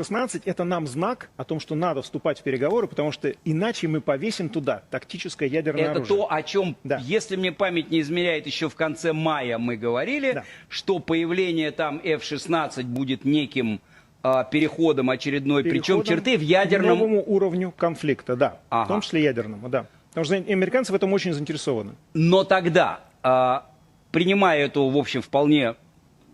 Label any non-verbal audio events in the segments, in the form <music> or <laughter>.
16 это нам знак о том, что надо вступать в переговоры, потому что иначе мы повесим туда тактическое ядерное Это оружие. то, о чем, Да. если мне память не измеряет, еще в конце мая мы говорили, Да. что появление там F-16 будет неким а, переходом очередной, причем Переходом черты в к ядерном... новому уровню конфликта, да, Ага. в том числе ядерному, да. Потому что американцы в этом очень заинтересованы. Но тогда, а, принимая эту, в общем, вполне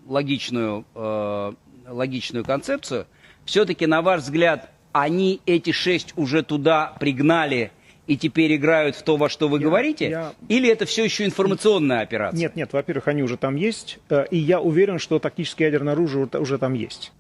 логичную, э, логичную концепцию, все-таки, на ваш взгляд, они эти шесть уже туда пригнали и теперь играют в то, во что вы Я- говорите? я- Или это все еще информационная операция? Нет, нет, во-первых, они уже там есть, э, и я уверен, что тактическое ядерное оружие уже- уже там есть.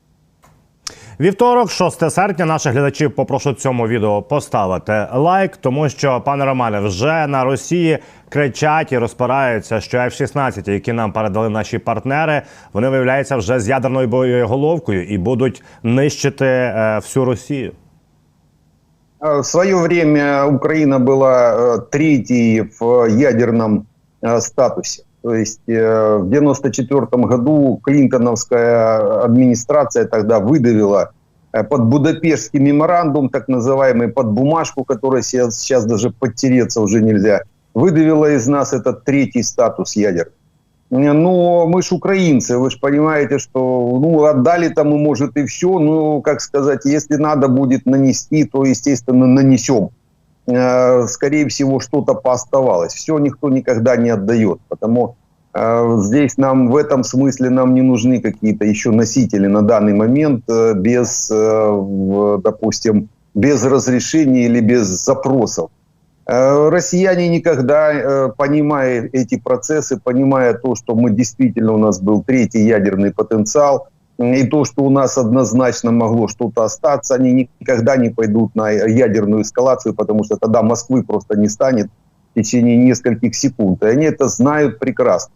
Вівторок, 6 серпня, наших глядачів попрошу цьому відео поставити лайк, тому що, пане Романе, вже на Росії кричать і розпираються, що F-16, які нам передали наші партнери, вони виявляються вже з ядерною боєголовкою і будуть нищити е, всю Росію. Э, В свое время Украина была э, третьей в ядерном э, статусе. То есть э, в 1994 году Клинтоновская администрация тогда выдавила э, под Будапештский меморандум, так называемый, под бумажку, которой сейчас, сейчас даже подтереться уже нельзя, выдавила из нас этот третий статус ядерный. Э, Но мы ж украинцы, вы же понимаете, что ну, отдали там и может и все. Ну, как сказать, если надо будет нанести, то, естественно, нанесем. Э, Скорее всего, что-то пооставалось. Все никто никогда не отдает. Потому э, здесь нам в этом смысле нам не нужны какие-то еще носители на данный момент э, без, допустим, без разрешения или без запросов. Россияне никогда, понимая эти процессы, понимая то, что мы действительно у нас был третий ядерный потенциал, и то, что у нас однозначно могло что-то остаться, они никогда не пойдут на ядерную эскалацию, потому что тогда Москвы просто не станет в течение нескольких секунд. И они это знают прекрасно.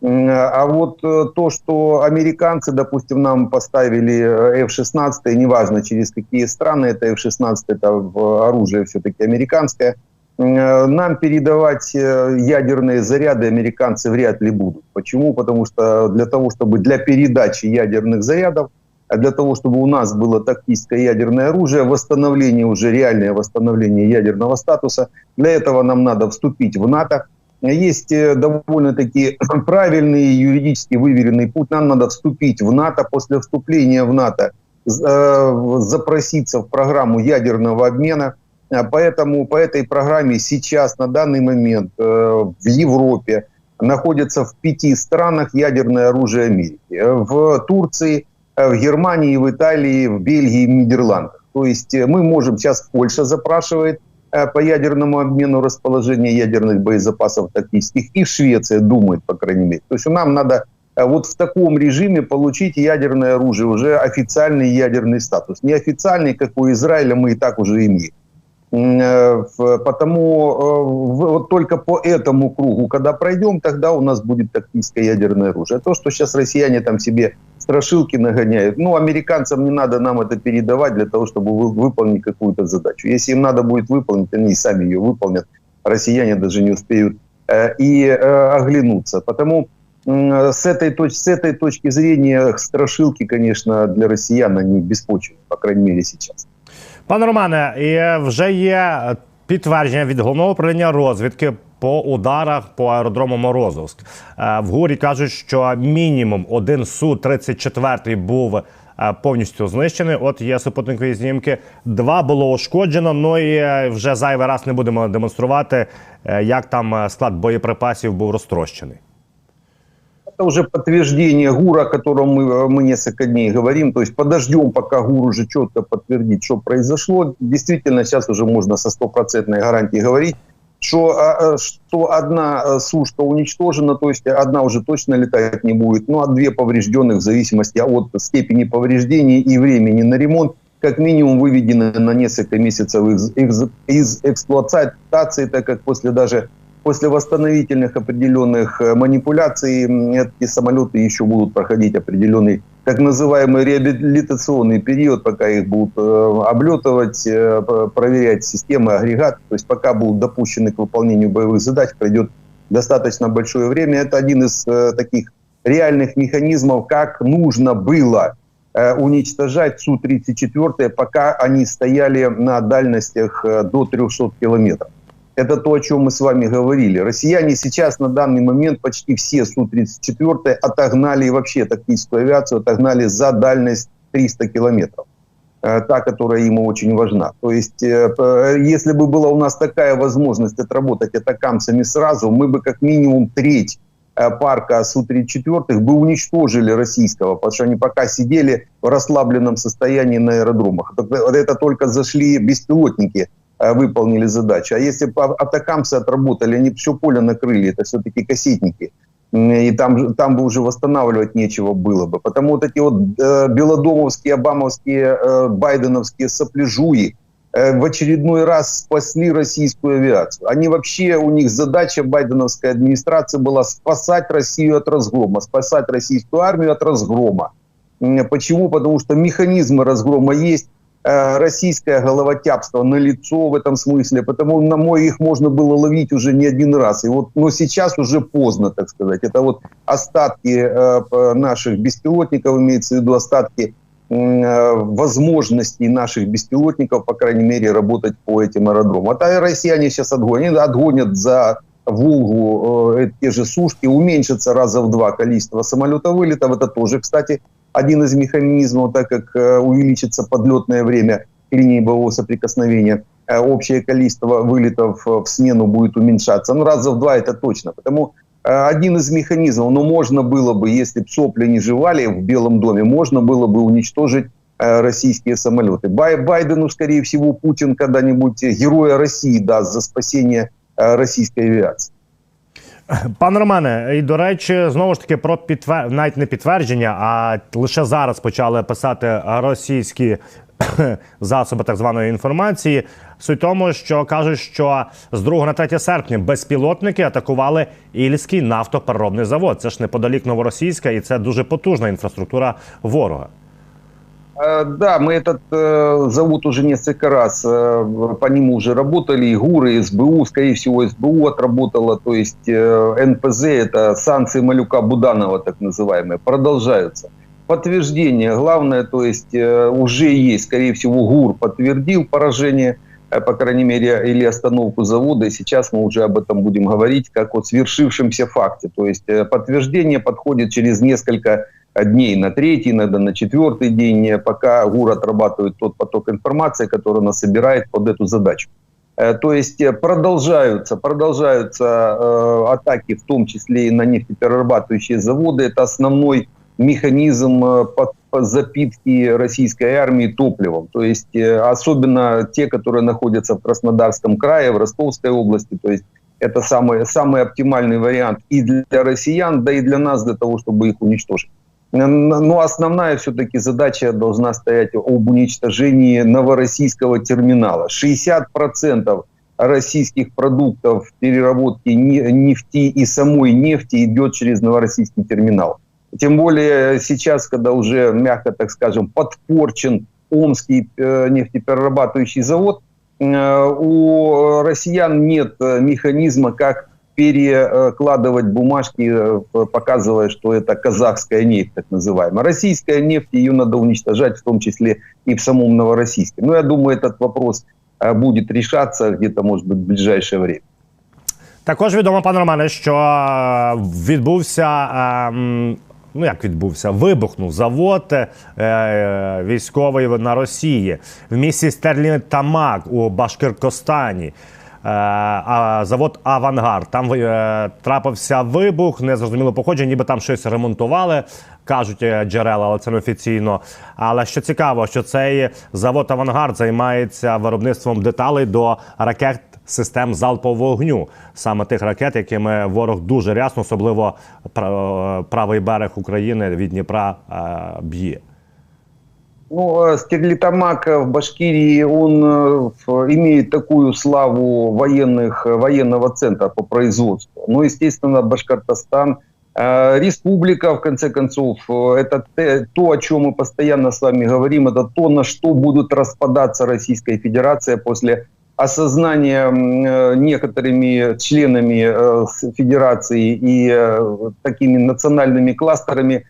А вот э, то, что американцы, допустим, нам поставили э, F-16, неважно через какие страны, это F-16, это в- оружие все-таки американское, э, нам передавать э, ядерные заряды американцы вряд ли будут. Почему? Потому что для того, чтобы для передачи ядерных зарядов, а для того, чтобы у нас было тактическое ядерное оружие, восстановление, уже реальное восстановление ядерного статуса, для этого нам надо вступить в НАТО, есть э, довольно-таки <clears throat> правильный юридически выверенный путь. Нам надо вступить в НАТО. После вступления в НАТО э, запроситься в программу ядерного обмена. А Поэтому по этой программе сейчас, на данный момент, э, в Европе находится в пяти странах ядерное оружие Америки. Э, В Турции, э, в Германии, в Италии, в Бельгии, в Нидерландах. То есть мы можем, сейчас Польша запрашивает по ядерному обмену расположения ядерных боезапасов тактических, и Швеция думает, по крайней мере. То есть нам надо вот в таком режиме получить ядерное оружие, уже официальный ядерный статус. Неофициальный, как у Израиля, мы и так уже имеем. Э, Потому э, вот только по этому кругу, когда пройдем, тогда у нас будет тактическое ядерное оружие. То, что сейчас россияне там себе страшилки нагоняют, ну, американцам не надо нам это передавать для того, чтобы вы- выполнить какую-то задачу. Если им надо будет выполнить, они сами ее выполнят. Россияне даже не успеют э, и оглянуться. Потому с этой, точ- с этой точки зрения страшилки, конечно, для россиян они беспочвенны, по крайней мере, сейчас. Пане Романе, і вже є підтвердження від головного управління розвідки по ударах по аеродрому Морозовськ. Е, В ГУРі кажуть, що мінімум один су 34 був е, повністю знищений. От є супутникові знімки. Два було ушкоджено. Ну і е, вже зайвий раз не будемо демонструвати, е, як там е, склад боєприпасів був розтрощений. Это уже подтверждение ГУРа, о котором мы, э, мы несколько дней говорим. То есть подождем, пока ГУР уже четко подтвердит, что произошло. Действительно, сейчас уже можно со стопроцентной гарантией говорить, что, а, а, что одна а, сушка уничтожена, то есть одна уже точно летать не будет, ну а две поврежденных в зависимости от степени повреждений и времени на ремонт как минимум выведены на несколько месяцев из, из, из эксплуатации, так как после даже после восстановительных определенных э, манипуляций эти самолеты еще будут проходить определенный так называемый реабилитационный период, пока их будут э, облетывать, э, проверять системы, агрегаты. То есть пока будут допущены к выполнению боевых задач, пройдет достаточно большое время. Это один из таких реальных механизмов, как нужно было уничтожать Су-34, пока они стояли на дальностях до 300 километров. Это то, о чем мы с вами говорили. Россияне сейчас на данный момент почти все Су-34 отогнали и вообще тактическую авиацию отогнали за дальность 300 километров. Э, та, которая ему очень важна. То есть, э, если бы была у нас такая возможность отработать атакамцами сразу, мы бы как минимум треть э, парка Су-34 бы уничтожили российского, потому что они пока сидели в расслабленном состоянии на аэродромах. Это только зашли беспилотники, выполнили задачу. А если бы атакамцы отработали, они все поле накрыли, это все-таки кассетники – и там, там бы уже восстанавливать нечего было бы. Потому вот эти вот э, белодомовские, обамовские, э, байденовские сопляжуи э, в очередной раз спасли российскую авиацию. Они вообще, у них задача байденовской администрации была спасать Россию от разгрома, спасать российскую армию от разгрома. Почему? Потому что механизмы разгрома есть, Э, российское головотяпство на лицо в этом смысле, потому на мой их можно было ловить уже не один раз. И вот, но сейчас уже поздно, так сказать. Это вот остатки э, наших беспилотников, имеется в виду остатки э, возможностей наших беспилотников, по крайней мере, работать по этим аэродромам. А россияне сейчас отгонят, отгонят за Волгу э, те же сушки, уменьшится раза в два количество самолетов вылетов. Это тоже, кстати, один из механизмов, так как э, увеличится подлетное время линии боевого соприкосновения, э, общее количество вылетов в смену будет уменьшаться. Ну, раза в два это точно. Потому э, один из механизмов, но можно было бы, если бы сопли не жевали в Белом доме, можно было бы уничтожить российские самолеты. Бай, Байдену, скорее всего, Путин когда-нибудь героя России даст за спасение российской авиации. Пане Романе, і до речі, знову ж таки про підтвер... навіть не підтвердження, а лише зараз почали писати російські <coughs> засоби так званої інформації. Суть тому, що кажуть, що з 2 на 3 серпня безпілотники атакували Ільський нафтопереробний завод. Це ж неподалік новоросійська, і це дуже потужна інфраструктура ворога. Э, да, мы этот э, завод уже несколько раз э, по нему уже работали, и ГУР, и СБУ, скорее всего, СБУ отработала, то есть э, НПЗ, это санкции Малюка Буданова, так называемые, продолжаются. Подтверждение, главное, то есть э, уже есть, скорее всего, ГУР подтвердил поражение, э, по крайней мере, или остановку завода, и сейчас мы уже об этом будем говорить, как о свершившемся факте. То есть э, подтверждение подходит через несколько дней на третий, иногда на четвертый день, пока ГУР отрабатывает тот поток информации, который она собирает под эту задачу. Э, то есть э, продолжаются, продолжаются э, атаки, в том числе и на нефтеперерабатывающие заводы. Это основной механизм э, под, запитки российской армии топливом. То есть э, особенно те, которые находятся в Краснодарском крае, в Ростовской области. То есть это самый, самый оптимальный вариант и для россиян, да и для нас, для того, чтобы их уничтожить. Но основная все-таки задача должна стоять об уничтожении новороссийского терминала. 60% российских продуктов переработки нефти и самой нефти идет через новороссийский терминал. Тем более сейчас, когда уже, мягко так скажем, подпорчен Омский э, нефтеперерабатывающий завод, э, у россиян нет э, механизма, как перекладывать бумажки, э, показывая, что это казахская нефть, так называемая. Российская нефть, ее надо уничтожать, в том числе и в самом Новороссийске. Но я думаю, этот вопрос э, будет решаться где-то, может быть, в ближайшее время. Також відомо, пане Романе, що е, відбувся. Ем, ну, як відбувся, вибухнув завод е, е, військовий на Росії в місті Стерлін Тамак у Башкиркостані. Е, завод Авангард. Там е, трапився вибух, незрозуміло походження, ніби там щось ремонтували. Кажуть е, джерела, але це неофіційно. Але що цікаво, що цей завод Авангард займається виробництвом деталей до ракет систем залпового вогню, саме тих ракет, якими ворог дуже рясно, особливо правий берег України від Дніпра б'є. Ну, а Стерлитамак в Башкирии, он э, имеет такую славу военных, военного центра по производству. Ну, естественно, Башкортостан, э, республика, в конце концов, э, это то, о чем мы постоянно с вами говорим, это то, на что будут распадаться Российская Федерация после осознания некоторыми членами Федерации и такими национальными кластерами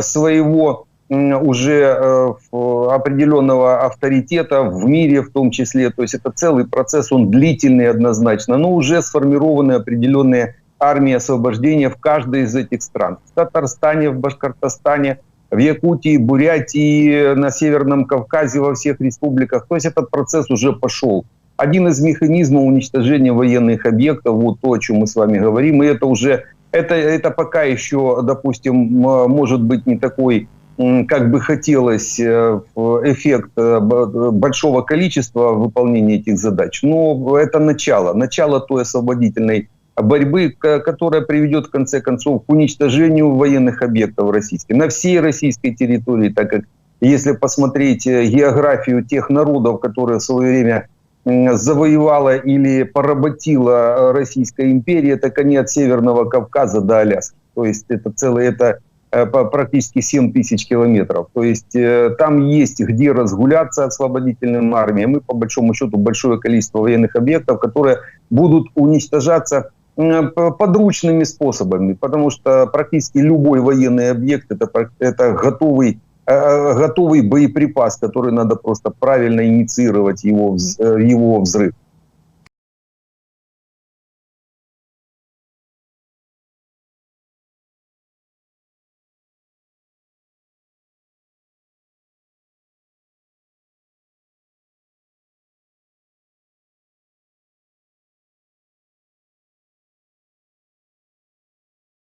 своего уже э, определенного авторитета в мире в том числе. То есть это целый процесс, он длительный однозначно, но уже сформированы определенные армии освобождения в каждой из этих стран. В Татарстане, в Башкортостане, в Якутии, Бурятии, на Северном Кавказе, во всех республиках. То есть этот процесс уже пошел. Один из механизмов уничтожения военных объектов, вот то, о чем мы с вами говорим, и это уже, это, это пока еще, допустим, может быть не такой, как бы хотелось, э, эффект э, большого количества выполнения этих задач. Но это начало, начало той освободительной борьбы, которая приведет в конце концов к уничтожению военных объектов российских на всей российской территории, так как если посмотреть э, географию тех народов, которые в свое время завоевала или поработила Российская империя, так они от Северного Кавказа до Аляски. То есть это целое, это практически 7 тысяч километров. То есть э, там есть где разгуляться освободительным армиям и по большому счету большое количество военных объектов, которые будут уничтожаться подручными способами, потому что практически любой военный объект это, это готовый э, готовый боеприпас, который надо просто правильно инициировать его, э, его взрыв.